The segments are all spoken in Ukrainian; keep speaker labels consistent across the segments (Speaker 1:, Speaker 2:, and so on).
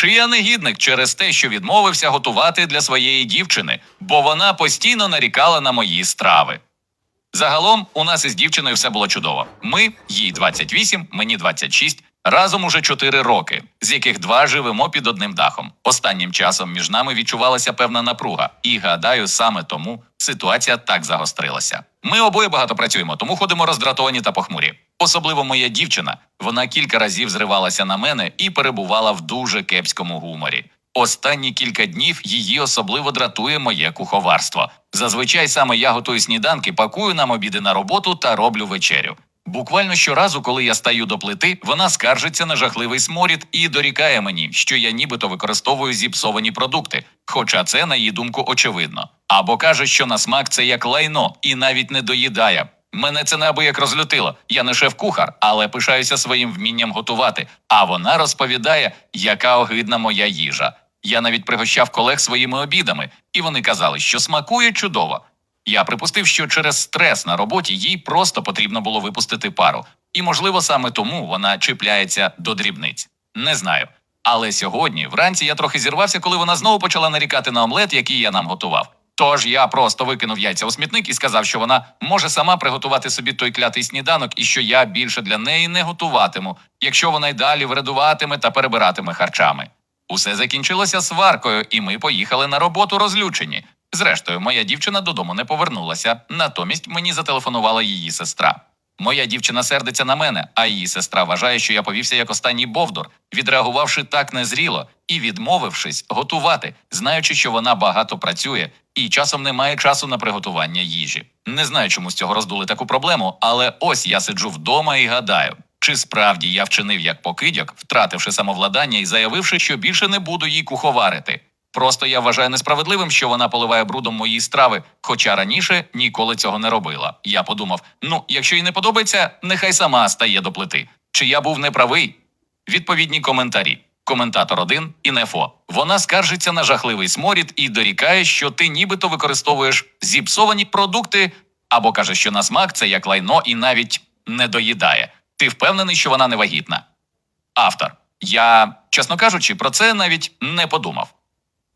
Speaker 1: Чи я негідник через те, що відмовився готувати для своєї дівчини, бо вона постійно нарікала на мої страви. Загалом у нас із дівчиною все було чудово. Ми, їй 28, мені 26, разом уже 4 роки, з яких два живемо під одним дахом. Останнім часом між нами відчувалася певна напруга, і гадаю, саме тому ситуація так загострилася. Ми обоє багато працюємо, тому ходимо роздратовані та похмурі. Особливо моя дівчина. Вона кілька разів зривалася на мене і перебувала в дуже кепському гуморі. Останні кілька днів її особливо дратує моє куховарство. Зазвичай саме я готую сніданки, пакую нам обіди на роботу та роблю вечерю. Буквально щоразу, коли я стаю до плити, вона скаржиться на жахливий сморід і дорікає мені, що я нібито використовую зіпсовані продукти, хоча це, на її думку, очевидно. Або каже, що на смак це як лайно і навіть не доїдає. Мене це неабияк розлютило. Я не шеф-кухар, але пишаюся своїм вмінням готувати. А вона розповідає, яка огидна моя їжа. Я навіть пригощав колег своїми обідами, і вони казали, що смакує чудово. Я припустив, що через стрес на роботі їй просто потрібно було випустити пару, і, можливо, саме тому вона чіпляється до дрібниць. Не знаю. Але сьогодні, вранці, я трохи зірвався, коли вона знову почала нарікати на омлет, який я нам готував. Тож я просто викинув яйця у смітник і сказав, що вона може сама приготувати собі той клятий сніданок, і що я більше для неї не готуватиму, якщо вона й далі вредуватиме та перебиратиме харчами. Усе закінчилося сваркою, і ми поїхали на роботу розлючені. Зрештою, моя дівчина додому не повернулася. Натомість мені зателефонувала її сестра. Моя дівчина сердиться на мене, а її сестра вважає, що я повівся як останній бовдур, відреагувавши так незріло і відмовившись готувати, знаючи, що вона багато працює і часом не має часу на приготування їжі. Не знаю, чому з цього роздули таку проблему, але ось я сиджу вдома і гадаю. Чи справді я вчинив як покидьок, втративши самовладання і заявивши, що більше не буду їй куховарити? Просто я вважаю несправедливим, що вона поливає брудом мої страви, хоча раніше ніколи цього не робила. Я подумав: ну, якщо їй не подобається, нехай сама стає до плити. Чи я був неправий? Відповідні коментарі. Коментатор 1 і Нефо. Вона скаржиться на жахливий сморід і дорікає, що ти нібито використовуєш зіпсовані продукти, або каже, що на смак це як лайно і навіть не доїдає. Ти впевнений, що вона не вагітна? Автор. Я, чесно кажучи, про це навіть не подумав.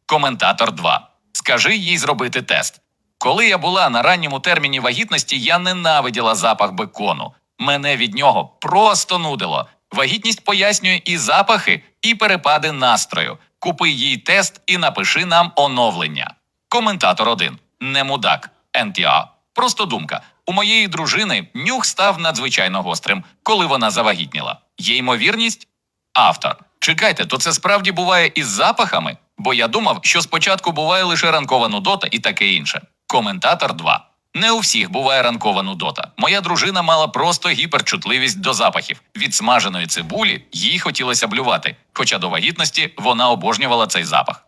Speaker 1: Коментатор 2. Скажи їй зробити тест. Коли я була на ранньому терміні вагітності, я ненавиділа запах бекону. Мене від нього просто нудило. Вагітність пояснює і запахи, і перепади настрою. Купи їй тест і напиши нам оновлення. Коментатор 1. Не мудак. НТА. Просто думка. У моєї дружини нюх став надзвичайно гострим, коли вона завагітніла. Є ймовірність? Автор. Чекайте, то це справді буває із запахами? Бо я думав, що спочатку буває лише ранкова нудота і таке інше. Коментатор 2. Не у всіх буває ранкова нудота. Моя дружина мала просто гіперчутливість до запахів. Від смаженої цибулі їй хотілося блювати, хоча до вагітності вона обожнювала цей запах.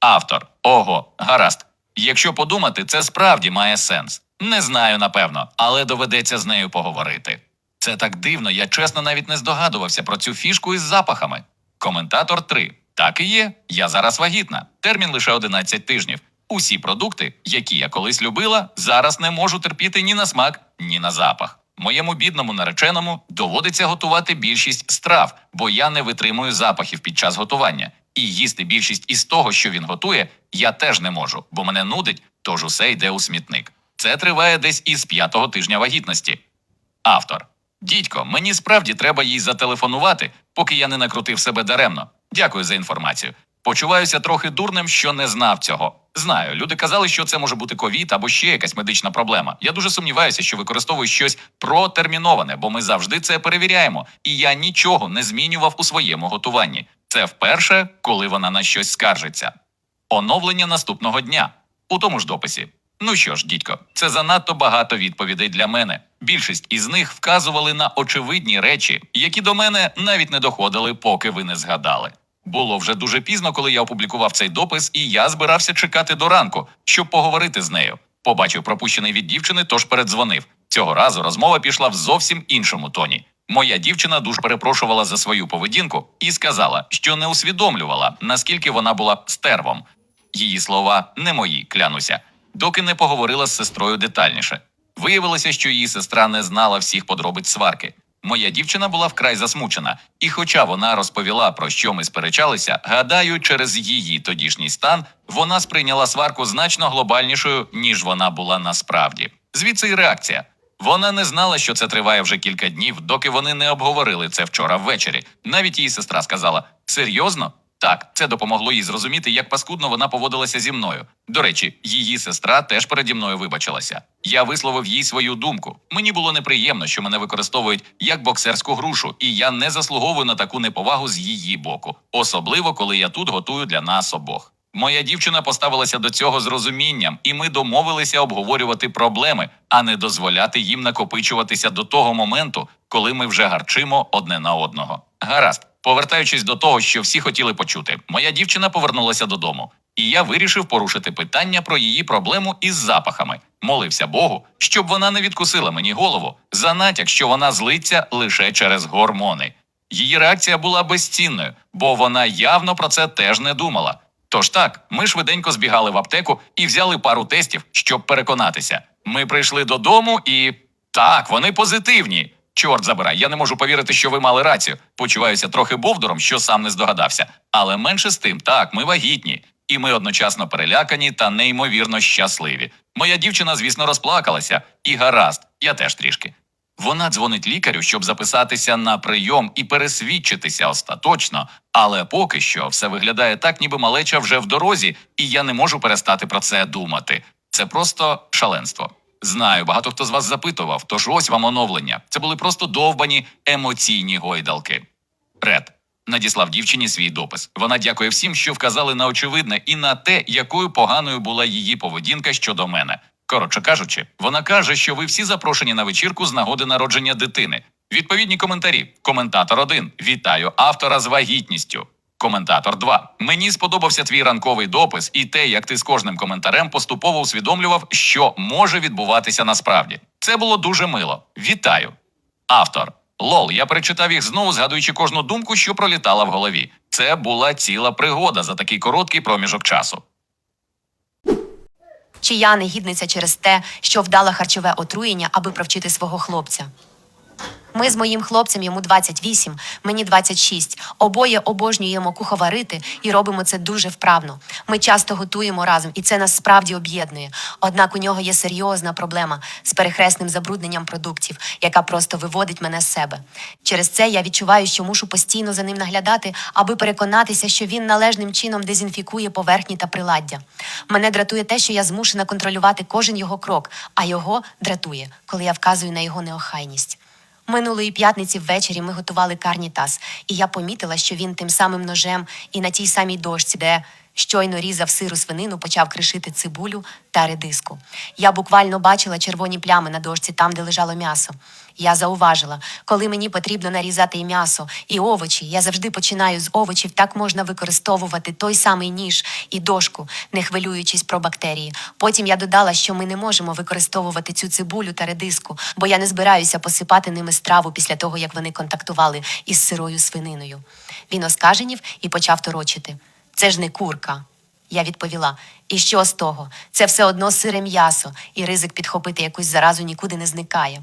Speaker 1: Автор. Ого, гаразд. Якщо подумати, це справді має сенс. Не знаю, напевно, але доведеться з нею поговорити. Це так дивно, я чесно навіть не здогадувався про цю фішку із запахами. Коментатор 3. Так і є. Я зараз вагітна. Термін лише 11 тижнів. Усі продукти, які я колись любила, зараз не можу терпіти ні на смак, ні на запах. Моєму бідному нареченому доводиться готувати більшість страв, бо я не витримую запахів під час готування. І їсти більшість із того, що він готує, я теж не можу, бо мене нудить, тож усе йде у смітник. Це триває десь із п'ятого тижня вагітності. Автор. Дідько, мені справді треба їй зателефонувати, поки я не накрутив себе даремно. Дякую за інформацію. Почуваюся трохи дурним, що не знав цього. Знаю, люди казали, що це може бути ковід або ще якась медична проблема. Я дуже сумніваюся, що використовую щось протерміноване, бо ми завжди це перевіряємо, і я нічого не змінював у своєму готуванні. Це вперше, коли вона на щось скаржиться. Оновлення наступного дня у тому ж дописі. Ну що ж, дідько, це занадто багато відповідей для мене. Більшість із них вказували на очевидні речі, які до мене навіть не доходили, поки ви не згадали. Було вже дуже пізно, коли я опублікував цей допис, і я збирався чекати до ранку, щоб поговорити з нею. Побачив пропущений від дівчини, тож передзвонив. Цього разу розмова пішла в зовсім іншому тоні. Моя дівчина дуже перепрошувала за свою поведінку і сказала, що не усвідомлювала, наскільки вона була стервом. Її слова не мої, клянуся, доки не поговорила з сестрою детальніше. Виявилося, що її сестра не знала всіх подробиць сварки. Моя дівчина була вкрай засмучена, і хоча вона розповіла, про що ми сперечалися, гадаю, через її тодішній стан вона сприйняла сварку значно глобальнішою, ніж вона була насправді. Звідси й реакція. Вона не знала, що це триває вже кілька днів, доки вони не обговорили це вчора ввечері. Навіть її сестра сказала: серйозно? Так, це допомогло їй зрозуміти, як паскудно вона поводилася зі мною. До речі, її сестра теж переді мною вибачилася. Я висловив їй свою думку. Мені було неприємно, що мене використовують як боксерську грушу, і я не заслуговую на таку неповагу з її боку, особливо коли я тут готую для нас обох. Моя дівчина поставилася до цього з розумінням, і ми домовилися обговорювати проблеми, а не дозволяти їм накопичуватися до того моменту, коли ми вже гарчимо одне на одного. Гаразд, повертаючись до того, що всі хотіли почути, моя дівчина повернулася додому, і я вирішив порушити питання про її проблему із запахами. Молився Богу, щоб вона не відкусила мені голову, за натяк, що вона злиться лише через гормони. Її реакція була безцінною, бо вона явно про це теж не думала. Тож так, ми швиденько збігали в аптеку і взяли пару тестів, щоб переконатися. Ми прийшли додому і. Так, вони позитивні. Чорт забирай, я не можу повірити, що ви мали рацію. Почуваюся трохи бовдуром, що сам не здогадався. Але менше з тим, так, ми вагітні. І ми одночасно перелякані та неймовірно щасливі. Моя дівчина, звісно, розплакалася, і гаразд, я теж трішки. Вона дзвонить лікарю, щоб записатися на прийом і пересвідчитися остаточно, але поки що все виглядає так, ніби малеча вже в дорозі, і я не можу перестати про це думати. Це просто шаленство. Знаю, багато хто з вас запитував, тож ось вам оновлення. Це були просто довбані емоційні гойдалки. Ред надіслав дівчині свій допис. Вона дякує всім, що вказали на очевидне, і на те, якою поганою була її поведінка щодо мене. Коротше кажучи, вона каже, що ви всі запрошені на вечірку з нагоди народження дитини. Відповідні коментарі. Коментатор 1. Вітаю автора з вагітністю. Коментатор 2. Мені сподобався твій ранковий допис і те, як ти з кожним коментарем поступово усвідомлював, що може відбуватися насправді. Це було дуже мило. Вітаю. Автор. Лол, я перечитав їх знову, згадуючи кожну думку, що пролітала в голові. Це була ціла пригода за такий короткий проміжок часу.
Speaker 2: Чи я негідниця через те, що вдала харчове отруєння, аби провчити свого хлопця? Ми з моїм хлопцем йому 28, мені 26. Обоє обожнюємо куховарити і робимо це дуже вправно. Ми часто готуємо разом, і це нас справді об'єднує. Однак у нього є серйозна проблема з перехресним забрудненням продуктів, яка просто виводить мене з себе. Через це я відчуваю, що мушу постійно за ним наглядати, аби переконатися, що він належним чином дезінфікує поверхні та приладдя. Мене дратує те, що я змушена контролювати кожен його крок, а його дратує, коли я вказую на його неохайність. Минулої п'ятниці ввечері ми готували карнітас, і я помітила, що він тим самим ножем і на тій самій дошці, де щойно різав сиру свинину, почав кришити цибулю та редиску. Я буквально бачила червоні плями на дошці там, де лежало м'ясо. Я зауважила, коли мені потрібно нарізати і м'ясо, і овочі, я завжди починаю з овочів. Так можна використовувати той самий ніж і дошку, не хвилюючись про бактерії. Потім я додала, що ми не можемо використовувати цю цибулю та редиску, бо я не збираюся посипати ними страву після того, як вони контактували із сирою свининою. Він оскаженів і почав торочити. Це ж не курка. Я відповіла: і що з того? Це все одно сире м'ясо, і ризик підхопити якусь заразу нікуди не зникає.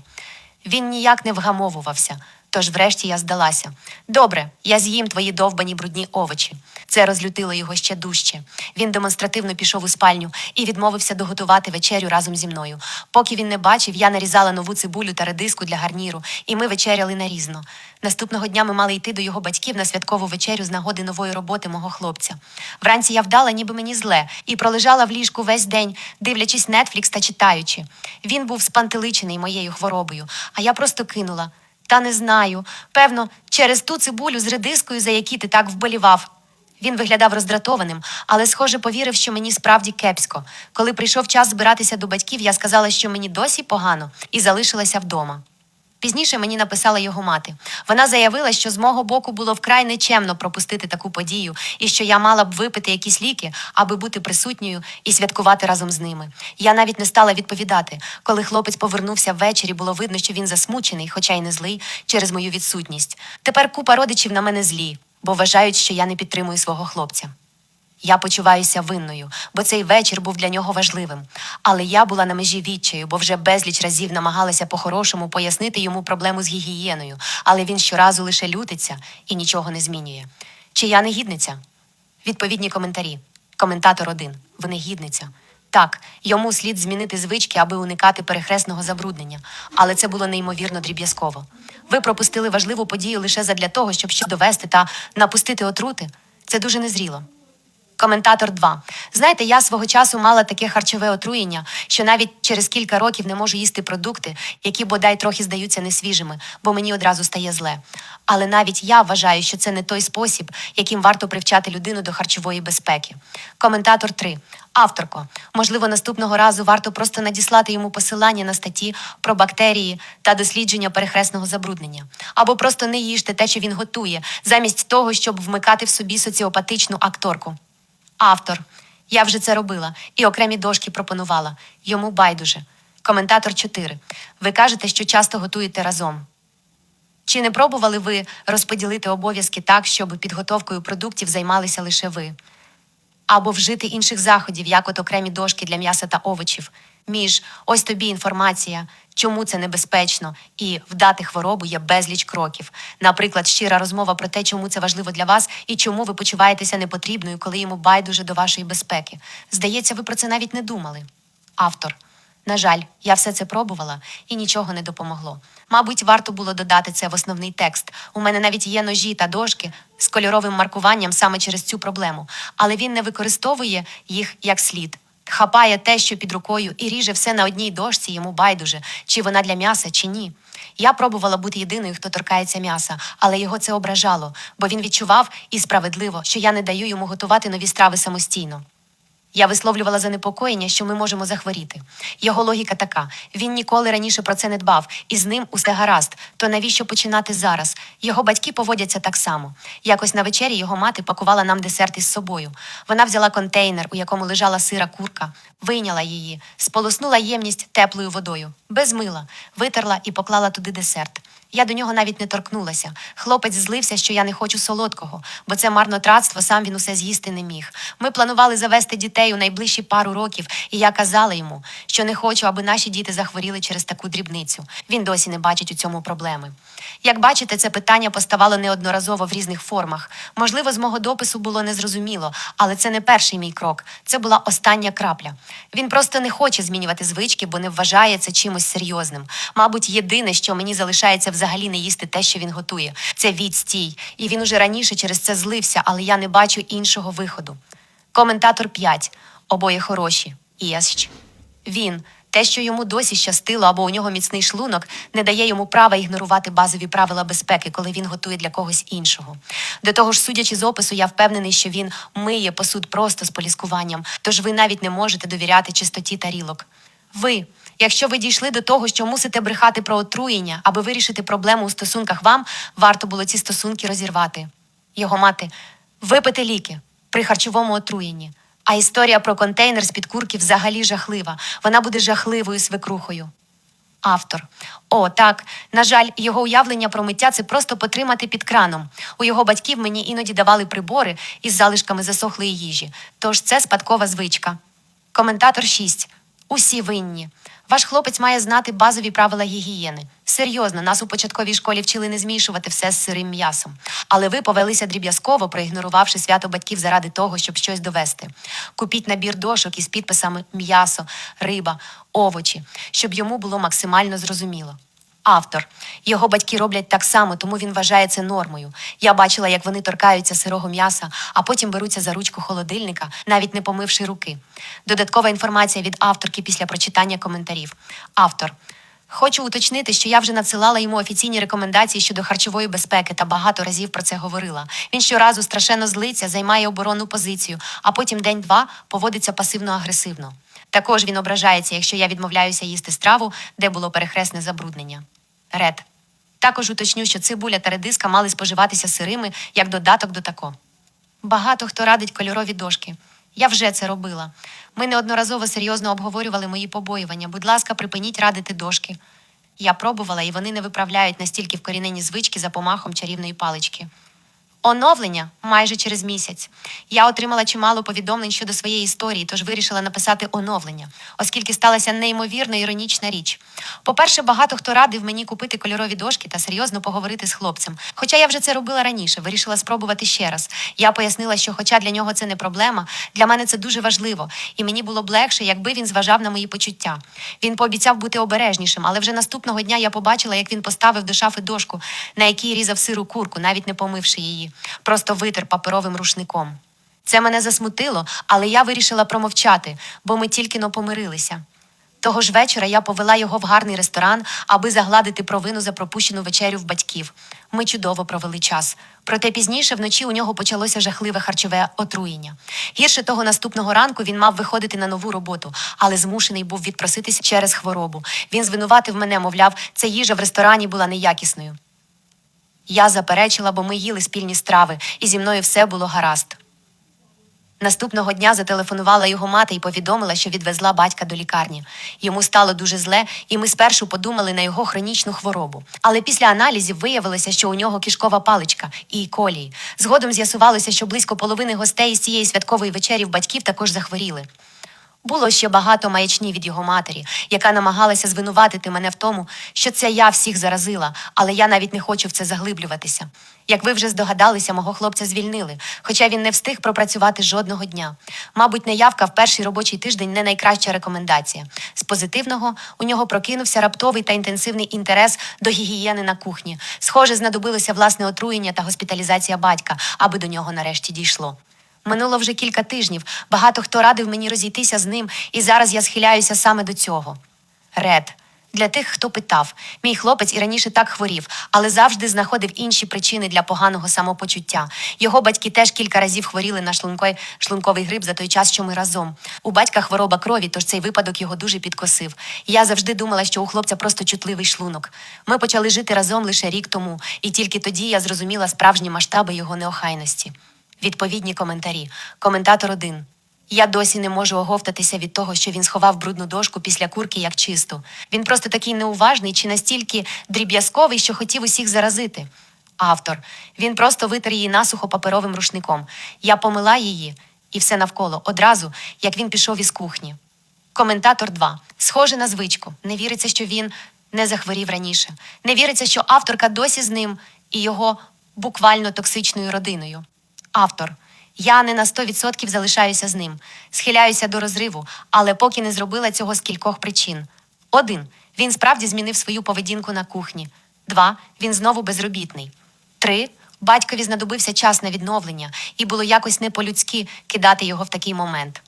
Speaker 2: Він ніяк не вгамовувався, тож врешті я здалася. Добре, я з'їм твої довбані брудні овочі. Це розлютило його ще дужче. Він демонстративно пішов у спальню і відмовився доготувати вечерю разом зі мною. Поки він не бачив, я нарізала нову цибулю та редиску для гарніру, і ми вечеряли нарізно. Наступного дня ми мали йти до його батьків на святкову вечерю з нагоди нової роботи мого хлопця. Вранці я вдала, ніби мені зле, і пролежала в ліжку весь день, дивлячись Нетфлікс та читаючи. Він був спантеличений моєю хворобою, а я просто кинула. Та не знаю. Певно, через ту цибулю з редискою, за які ти так вболівав. Він виглядав роздратованим, але, схоже, повірив, що мені справді кепсько. Коли прийшов час збиратися до батьків, я сказала, що мені досі погано, і залишилася вдома. Пізніше мені написала його мати. Вона заявила, що з мого боку було вкрай нечемно пропустити таку подію, і що я мала б випити якісь ліки, аби бути присутньою і святкувати разом з ними. Я навіть не стала відповідати. Коли хлопець повернувся ввечері, було видно, що він засмучений, хоча й не злий, через мою відсутність. Тепер купа родичів на мене злі, бо вважають, що я не підтримую свого хлопця. Я почуваюся винною, бо цей вечір був для нього важливим. Але я була на межі відчаю, бо вже безліч разів намагалася по-хорошому пояснити йому проблему з гігієною, але він щоразу лише лютиться і нічого не змінює. Чи я негідниця? Відповідні коментарі. Коментатор 1. Ви негідниця. Так, йому слід змінити звички, аби уникати перехресного забруднення, але це було неймовірно дріб'язково. Ви пропустили важливу подію лише задля того, щоб довести та напустити отрути. Це дуже незріло. Коментатор 2. Знаєте, я свого часу мала таке харчове отруєння, що навіть через кілька років не можу їсти продукти, які бодай трохи здаються несвіжими, бо мені одразу стає зле. Але навіть я вважаю, що це не той спосіб, яким варто привчати людину до харчової безпеки. Коментатор 3. Авторко, можливо, наступного разу варто просто надіслати йому посилання на статті про бактерії та дослідження перехресного забруднення. Або просто не їжте те, що він готує, замість того, щоб вмикати в собі соціопатичну акторку. Автор. Я вже це робила і окремі дошки пропонувала. Йому байдуже. Коментатор 4. Ви кажете, що часто готуєте разом. Чи не пробували ви розподілити обов'язки так, щоб підготовкою продуктів займалися лише ви? Або вжити інших заходів, як от окремі дошки для м'яса та овочів. Між ось тобі інформація, чому це небезпечно, і вдати хворобу є безліч кроків. Наприклад, щира розмова про те, чому це важливо для вас і чому ви почуваєтеся непотрібною, коли йому байдуже до вашої безпеки. Здається, ви про це навіть не думали. Автор. На жаль, я все це пробувала і нічого не допомогло. Мабуть, варто було додати це в основний текст. У мене навіть є ножі та дошки з кольоровим маркуванням саме через цю проблему, але він не використовує їх як слід. Хапає те, що під рукою, і ріже все на одній дошці, йому байдуже, чи вона для м'яса, чи ні. Я пробувала бути єдиною, хто торкається м'яса, але його це ображало, бо він відчував і справедливо, що я не даю йому готувати нові страви самостійно. Я висловлювала занепокоєння, що ми можемо захворіти. Його логіка така: він ніколи раніше про це не дбав, і з ним усе гаразд. То навіщо починати зараз? Його батьки поводяться так само. Якось на вечері його мати пакувала нам десерт із собою. Вона взяла контейнер, у якому лежала сира курка, вийняла її, сполоснула ємність теплою водою, без мила, витерла і поклала туди десерт. Я до нього навіть не торкнулася. Хлопець злився, що я не хочу солодкого, бо це марнотратство, сам він усе з'їсти не міг. Ми планували завести дітей у найближчі пару років, і я казала йому, що не хочу, аби наші діти захворіли через таку дрібницю. Він досі не бачить у цьому проблеми. Як бачите, це питання поставало неодноразово в різних формах. Можливо, з мого допису було незрозуміло, але це не перший мій крок. Це була остання крапля. Він просто не хоче змінювати звички, бо не вважає це чимось серйозним. Мабуть, єдине, що мені залишається взагалі не їсти те, що він готує. Це відстій. І він уже раніше через це злився, але я не бачу іншого виходу. Коментатор 5. Обоє хороші. Єсч. Він. Те, що йому досі щастило або у нього міцний шлунок, не дає йому права ігнорувати базові правила безпеки, коли він готує для когось іншого. До того ж, судячи з опису, я впевнений, що він миє посуд просто з поліскуванням, тож ви навіть не можете довіряти чистоті тарілок. Ви, якщо ви дійшли до того, що мусите брехати про отруєння, аби вирішити проблему у стосунках вам, варто було ці стосунки розірвати. Його мати випити ліки при харчовому отруєнні. А історія про контейнер з-під курки взагалі жахлива. Вона буде жахливою свекрухою. Автор. О, так. На жаль, його уявлення про миття це просто потримати під краном. У його батьків мені іноді давали прибори із залишками засохлої їжі. Тож це спадкова звичка. Коментатор 6. Усі винні. Ваш хлопець має знати базові правила гігієни. Серйозно, нас у початковій школі вчили не змішувати все з сирим м'ясом. Але ви повелися дріб'язково, проігнорувавши свято батьків заради того, щоб щось довести. Купіть набір дошок із підписами м'ясо, риба, овочі, щоб йому було максимально зрозуміло. Автор. Його батьки роблять так само, тому він вважає це нормою. Я бачила, як вони торкаються сирого м'яса, а потім беруться за ручку холодильника, навіть не помивши руки. Додаткова інформація від авторки після прочитання коментарів. Автор. Хочу уточнити, що я вже надсилала йому офіційні рекомендації щодо харчової безпеки та багато разів про це говорила. Він щоразу страшенно злиться, займає оборонну позицію, а потім день-два поводиться пасивно-агресивно. Також він ображається, якщо я відмовляюся їсти страву, де було перехресне забруднення. Ред. Також уточню, що цибуля та редиска мали споживатися сирими як додаток до тако. Багато хто радить кольорові дошки. Я вже це робила. Ми неодноразово серйозно обговорювали мої побоювання. Будь ласка, припиніть радити дошки. Я пробувала, і вони не виправляють настільки вкорінені звички за помахом чарівної палички. Оновлення майже через місяць. Я отримала чимало повідомлень щодо своєї історії, тож вирішила написати оновлення, оскільки сталася неймовірно іронічна річ. По-перше, багато хто радив мені купити кольорові дошки та серйозно поговорити з хлопцем. Хоча я вже це робила раніше, вирішила спробувати ще раз. Я пояснила, що, хоча для нього це не проблема, для мене це дуже важливо, і мені було б легше, якби він зважав на мої почуття. Він пообіцяв бути обережнішим, але вже наступного дня я побачила, як він поставив до шафи дошку, на якій різав сиру курку, навіть не помивши її, просто витер паперовим рушником. Це мене засмутило, але я вирішила промовчати, бо ми тільки но помирилися. Того ж вечора я повела його в гарний ресторан, аби загладити провину за пропущену вечерю в батьків. Ми чудово провели час. Проте пізніше вночі у нього почалося жахливе харчове отруєння. Гірше того, наступного ранку він мав виходити на нову роботу, але змушений був відпроситися через хворобу. Він звинуватив мене, мовляв, ця їжа в ресторані була неякісною. Я заперечила, бо ми їли спільні страви, і зі мною все було гаразд. Наступного дня зателефонувала його мати і повідомила, що відвезла батька до лікарні. Йому стало дуже зле, і ми спершу подумали на його хронічну хворобу. Але після аналізів виявилося, що у нього кишкова паличка і колії. Згодом з'ясувалося, що близько половини гостей з цієї святкової вечері в батьків також захворіли. Було ще багато маячні від його матері, яка намагалася звинуватити мене в тому, що це я всіх заразила, але я навіть не хочу в це заглиблюватися. Як ви вже здогадалися, мого хлопця звільнили, хоча він не встиг пропрацювати жодного дня. Мабуть, неявка в перший робочий тиждень не найкраща рекомендація. З позитивного у нього прокинувся раптовий та інтенсивний інтерес до гігієни на кухні. Схоже, знадобилося власне отруєння та госпіталізація батька, аби до нього нарешті дійшло. Минуло вже кілька тижнів. Багато хто радив мені розійтися з ним, і зараз я схиляюся саме до цього. Ред. Для тих, хто питав, мій хлопець і раніше так хворів, але завжди знаходив інші причини для поганого самопочуття. Його батьки теж кілька разів хворіли на шлункой, шлунковий грип за той час, що ми разом. У батька хвороба крові, тож цей випадок його дуже підкосив. Я завжди думала, що у хлопця просто чутливий шлунок. Ми почали жити разом лише рік тому, і тільки тоді я зрозуміла справжні масштаби його неохайності. Відповідні коментарі. Коментатор один. Я досі не можу оговтатися від того, що він сховав брудну дошку після курки як чисту. Він просто такий неуважний чи настільки дріб'язковий, що хотів усіх заразити. Автор. Він просто витер її насухо паперовим рушником. Я помила її, і все навколо, одразу, як він пішов із кухні. Коментатор 2. Схоже на звичку. Не віриться, що він не захворів раніше. Не віриться, що авторка досі з ним і його буквально токсичною родиною. Автор. Я не на 100% залишаюся з ним. Схиляюся до розриву, але поки не зробила цього з кількох причин. Один. Він справді змінив свою поведінку на кухні. Два. Він знову безробітний. Три. Батькові знадобився час на відновлення, і було якось не по-людськи кидати його в такий момент.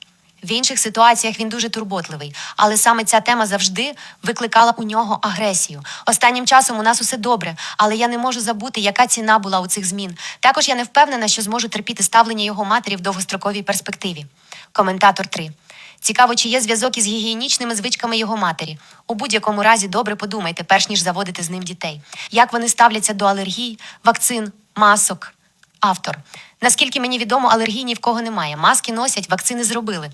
Speaker 2: В інших ситуаціях він дуже турботливий, але саме ця тема завжди викликала у нього агресію. Останнім часом у нас усе добре, але я не можу забути, яка ціна була у цих змін. Також я не впевнена, що зможу терпіти ставлення його матері в довгостроковій перспективі. Коментатор 3. Цікаво, чи є зв'язок із гігієнічними звичками його матері. У будь-якому разі добре подумайте, перш ніж заводити з ним дітей. Як вони ставляться до алергій, вакцин, масок. Автор. Наскільки мені відомо, алергій ні в кого немає. Маски носять, вакцини зробили.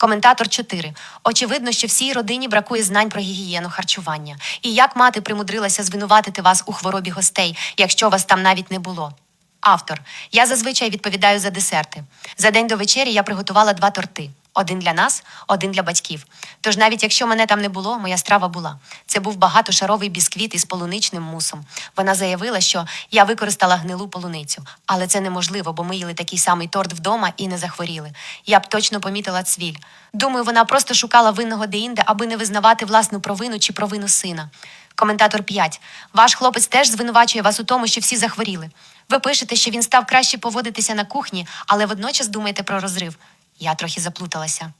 Speaker 2: Коментатор 4. Очевидно, що всій родині бракує знань про гігієну харчування. І як мати примудрилася звинуватити вас у хворобі гостей, якщо вас там навіть не було. Автор. Я зазвичай відповідаю за десерти. За день до вечері я приготувала два торти. Один для нас, один для батьків. Тож навіть якщо мене там не було, моя страва була. Це був багатошаровий бісквіт із полуничним мусом. Вона заявила, що я використала гнилу полуницю. Але це неможливо, бо ми їли такий самий торт вдома і не захворіли. Я б точно помітила цвіль. Думаю, вона просто шукала винного деінде, аби не визнавати власну провину чи провину сина. Коментатор 5. Ваш хлопець теж звинувачує вас у тому, що всі захворіли. Ви пишете, що він став краще поводитися на кухні, але водночас думаєте про розрив. Я трохи заплуталася.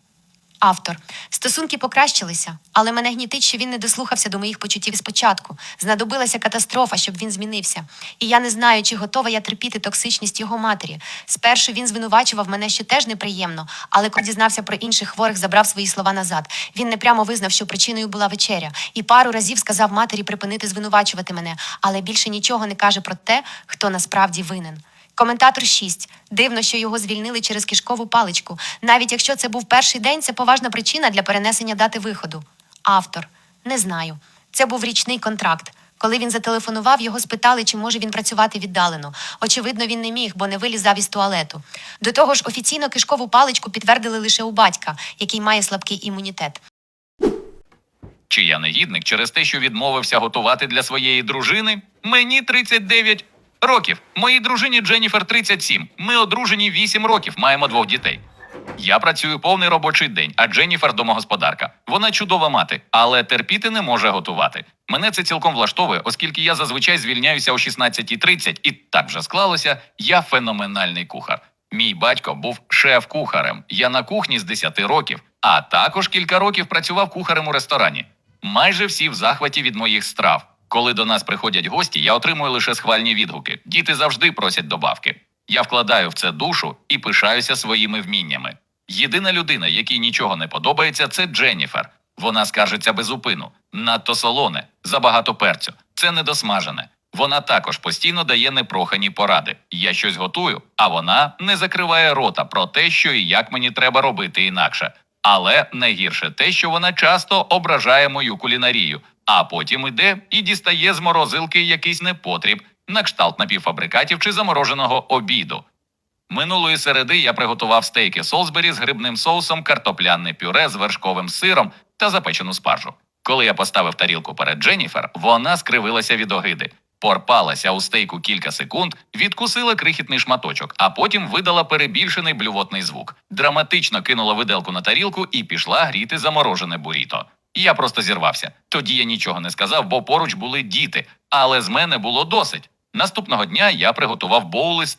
Speaker 2: Автор. Стосунки покращилися, але мене гнітить, що він не дослухався до моїх почуттів спочатку. Знадобилася катастрофа, щоб він змінився. І я не знаю, чи готова я терпіти токсичність його матері. Спершу він звинувачував мене, що теж неприємно, але коли дізнався про інших хворих, забрав свої слова назад. Він не прямо визнав, що причиною була вечеря, і пару разів сказав матері припинити звинувачувати мене, але більше нічого не каже про те, хто насправді винен. Коментатор 6. Дивно, що його звільнили через кишкову паличку. Навіть якщо це був перший день, це поважна причина для перенесення дати виходу. Автор. Не знаю. Це був річний контракт. Коли він зателефонував, його спитали, чи може він працювати віддалено. Очевидно, він не міг, бо не вилізав із туалету. До того ж, офіційно кишкову паличку підтвердили лише у батька, який має слабкий імунітет.
Speaker 1: Чи я негідник через те, що відмовився готувати для своєї дружини? Мені 39 років. Моїй дружині Дженніфер 37. Ми одружені 8 років, маємо двох дітей. Я працюю повний робочий день, а Дженніфер домогосподарка. Вона чудова мати, але терпіти не може готувати. Мене це цілком влаштовує, оскільки я зазвичай звільняюся о 16.30, і так вже склалося, я феноменальний кухар. Мій батько був шеф-кухарем. Я на кухні з 10 років, а також кілька років працював кухарем у ресторані. Майже всі в захваті від моїх страв. Коли до нас приходять гості, я отримую лише схвальні відгуки. Діти завжди просять добавки. Я вкладаю в це душу і пишаюся своїми вміннями. Єдина людина, якій нічого не подобається, це Дженніфер. Вона скаржиться без упину. Надто солоне, забагато перцю. Це недосмажене. Вона також постійно дає непрохані поради. Я щось готую, а вона не закриває рота про те, що і як мені треба робити інакше. Але найгірше те, що вона часто ображає мою кулінарію, а потім іде і дістає з морозилки якийсь непотріб на кшталт напівфабрикатів чи замороженого обіду. Минулої середи я приготував стейки Солсбері з грибним соусом, картопляне пюре з вершковим сиром та запечену спаржу. Коли я поставив тарілку перед Дженніфер, вона скривилася від огиди, порпалася у стейку кілька секунд, відкусила крихітний шматочок, а потім видала перебільшений блювотний звук. Драматично кинула виделку на тарілку і пішла гріти заморожене буріто. Я просто зірвався. Тоді я нічого не сказав, бо поруч були діти, але з мене було досить. Наступного дня я приготував боули з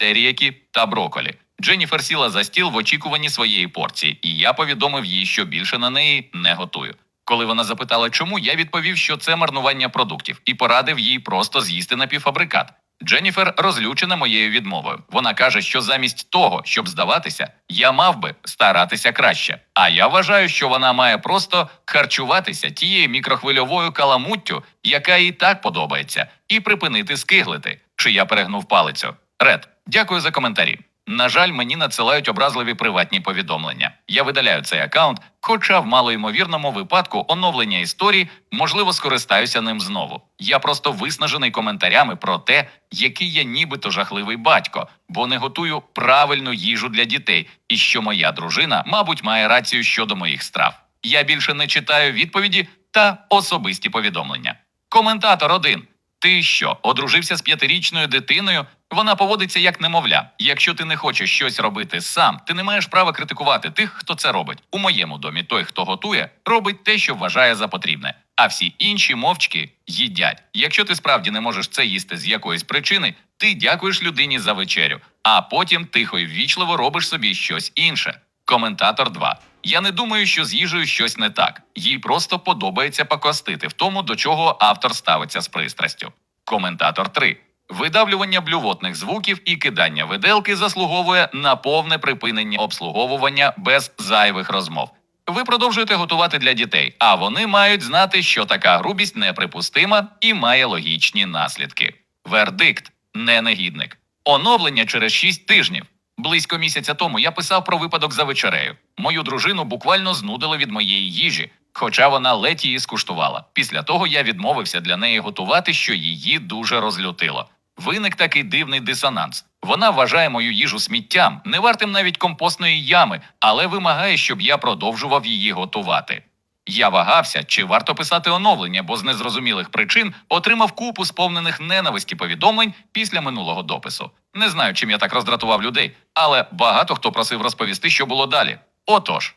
Speaker 1: та броколі. Дженніфер сіла за стіл в очікуванні своєї порції, і я повідомив їй, що більше на неї не готую. Коли вона запитала, чому, я відповів, що це марнування продуктів, і порадив їй просто з'їсти напівфабрикат. Дженніфер розлючена моєю відмовою. Вона каже, що замість того, щоб здаватися, я мав би старатися краще. А я вважаю, що вона має просто харчуватися тією мікрохвильовою каламуттю, яка їй так подобається, і припинити скиглити. Чи я перегнув палицю? Ред, дякую за коментарі. На жаль, мені надсилають образливі приватні повідомлення. Я видаляю цей аккаунт, хоча в малоймовірному випадку оновлення історії можливо скористаюся ним знову. Я просто виснажений коментарями про те, який я нібито жахливий батько, бо не готую правильну їжу для дітей, і що моя дружина, мабуть, має рацію щодо моїх страв. Я більше не читаю відповіді та особисті повідомлення. Коментатор 1. Ти що, одружився з п'ятирічною дитиною? Вона поводиться як немовля. Якщо ти не хочеш щось робити сам, ти не маєш права критикувати тих, хто це робить. У моєму домі той, хто готує, робить те, що вважає за потрібне. А всі інші мовчки їдять. Якщо ти справді не можеш це їсти з якоїсь причини, ти дякуєш людині за вечерю, а потім тихо і ввічливо робиш собі щось інше. Коментатор 2. Я не думаю, що з їжею щось не так. Їй просто подобається покостити в тому, до чого автор ставиться з пристрастю. Коментатор 3. Видавлювання блювотних звуків і кидання виделки заслуговує на повне припинення обслуговування без зайвих розмов. Ви продовжуєте готувати для дітей, а вони мають знати, що така грубість неприпустима і має логічні наслідки. Вердикт не негідник. Оновлення через 6 тижнів. Близько місяця тому я писав про випадок за вечерею. Мою дружину буквально знудило від моєї їжі, хоча вона ледь її скуштувала. Після того я відмовився для неї готувати, що її дуже розлютило. Виник такий дивний дисонанс. Вона вважає мою їжу сміттям, не вартим навіть компостної ями, але вимагає, щоб я продовжував її готувати. Я вагався, чи варто писати оновлення, бо з незрозумілих причин отримав купу сповнених ненависті повідомлень після минулого допису. Не знаю, чим я так роздратував людей, але багато хто просив розповісти, що було далі. Отож,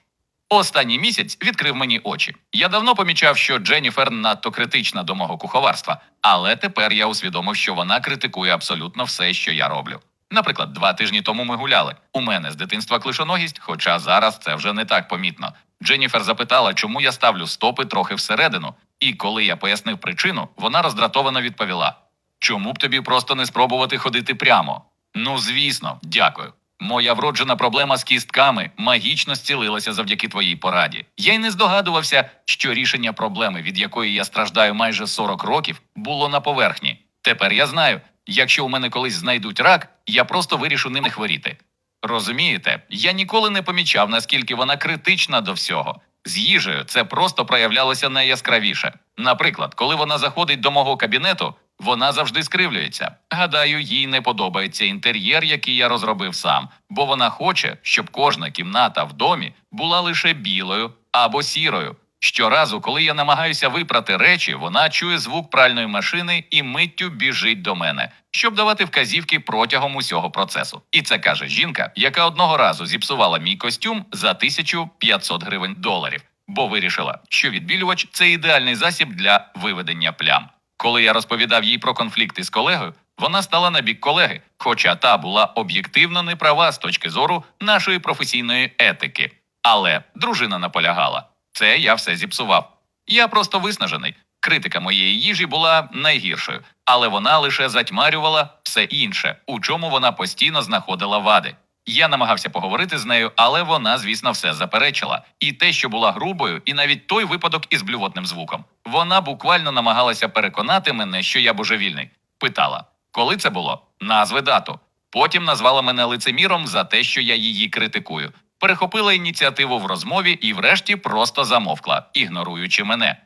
Speaker 1: останній місяць відкрив мені очі. Я давно помічав, що Дженніфер надто критична до мого куховарства, але тепер я усвідомив, що вона критикує абсолютно все, що я роблю. Наприклад, два тижні тому ми гуляли. У мене з дитинства клишоногість, хоча зараз це вже не так помітно. Дженніфер запитала, чому я ставлю стопи трохи всередину, і коли я пояснив причину, вона роздратовано відповіла: Чому б тобі просто не спробувати ходити прямо? Ну, звісно, дякую. Моя вроджена проблема з кістками магічно зцілилася завдяки твоїй пораді. Я й не здогадувався, що рішення проблеми, від якої я страждаю майже 40 років, було на поверхні. Тепер я знаю, якщо у мене колись знайдуть рак, я просто вирішу ним не хворіти. Розумієте, я ніколи не помічав, наскільки вона критична до всього. З їжею це просто проявлялося найяскравіше. Наприклад, коли вона заходить до мого кабінету, вона завжди скривлюється. Гадаю, їй не подобається інтер'єр, який я розробив сам, бо вона хоче, щоб кожна кімната в домі була лише білою або сірою. Щоразу, коли я намагаюся випрати речі, вона чує звук пральної машини і миттю біжить до мене, щоб давати вказівки протягом усього процесу. І це каже жінка, яка одного разу зіпсувала мій костюм за 1500 гривень доларів, бо вирішила, що відбілювач це ідеальний засіб для виведення плям. Коли я розповідав їй про конфлікти з колегою, вона стала на бік колеги, хоча та була об'єктивно неправа з точки зору нашої професійної етики. Але дружина наполягала. Це я все зіпсував. Я просто виснажений. Критика моєї їжі була найгіршою, але вона лише затьмарювала все інше, у чому вона постійно знаходила вади. Я намагався поговорити з нею, але вона, звісно, все заперечила. І те, що була грубою, і навіть той випадок із блювотним звуком. Вона буквально намагалася переконати мене, що я божевільний. Питала, коли це було? Назви дату. Потім назвала мене лицеміром за те, що я її критикую. Перехопила ініціативу в розмові і, врешті, просто замовкла, ігноруючи мене.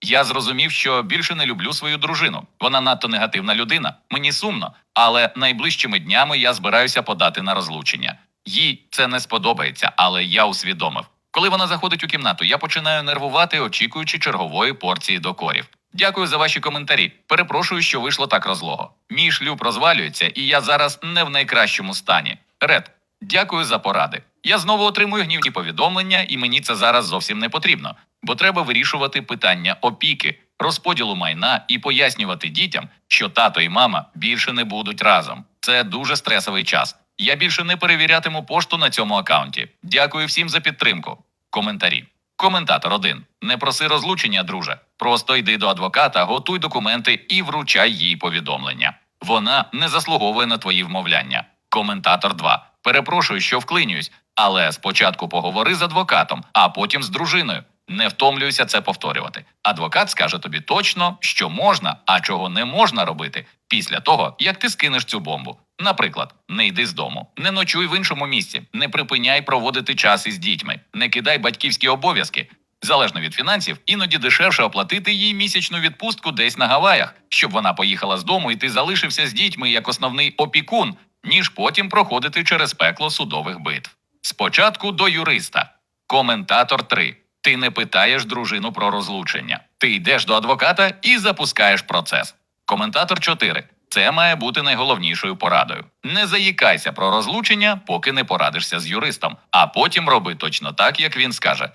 Speaker 1: Я зрозумів, що більше не люблю свою дружину. Вона надто негативна людина. Мені сумно, але найближчими днями я збираюся подати на розлучення. Їй це не сподобається, але я усвідомив. Коли вона заходить у кімнату, я починаю нервувати, очікуючи чергової порції докорів. Дякую за ваші коментарі. Перепрошую, що вийшло так розлого. Мій шлюб розвалюється, і я зараз не в найкращому стані. Ред, дякую за поради. Я знову отримую гнівні повідомлення, і мені це зараз зовсім не потрібно, бо треба вирішувати питання опіки, розподілу майна і пояснювати дітям, що тато і мама більше не будуть разом. Це дуже стресовий час. Я більше не перевірятиму пошту на цьому акаунті. Дякую всім за підтримку. Коментарі. Коментатор 1. Не проси розлучення, друже. Просто йди до адвоката, готуй документи і вручай їй повідомлення. Вона не заслуговує на твої вмовляння. Коментатор 2. Перепрошую, що вклинююсь, але спочатку поговори з адвокатом, а потім з дружиною. Не втомлюйся це повторювати. Адвокат скаже тобі точно, що можна, а чого не можна робити після того, як ти скинеш цю бомбу. Наприклад, не йди з дому, не ночуй в іншому місці, не припиняй проводити час із дітьми, не кидай батьківські обов'язки. Залежно від фінансів, іноді дешевше оплатити їй місячну відпустку десь на Гаваях, щоб вона поїхала з дому і ти залишився з дітьми як основний опікун, ніж потім проходити через пекло судових битв. Спочатку до юриста. Коментатор 3. Ти не питаєш дружину про розлучення. Ти йдеш до адвоката і запускаєш процес. Коментатор 4. Це має бути найголовнішою порадою. Не заїкайся про розлучення, поки не порадишся з юристом, а потім роби точно так, як він скаже.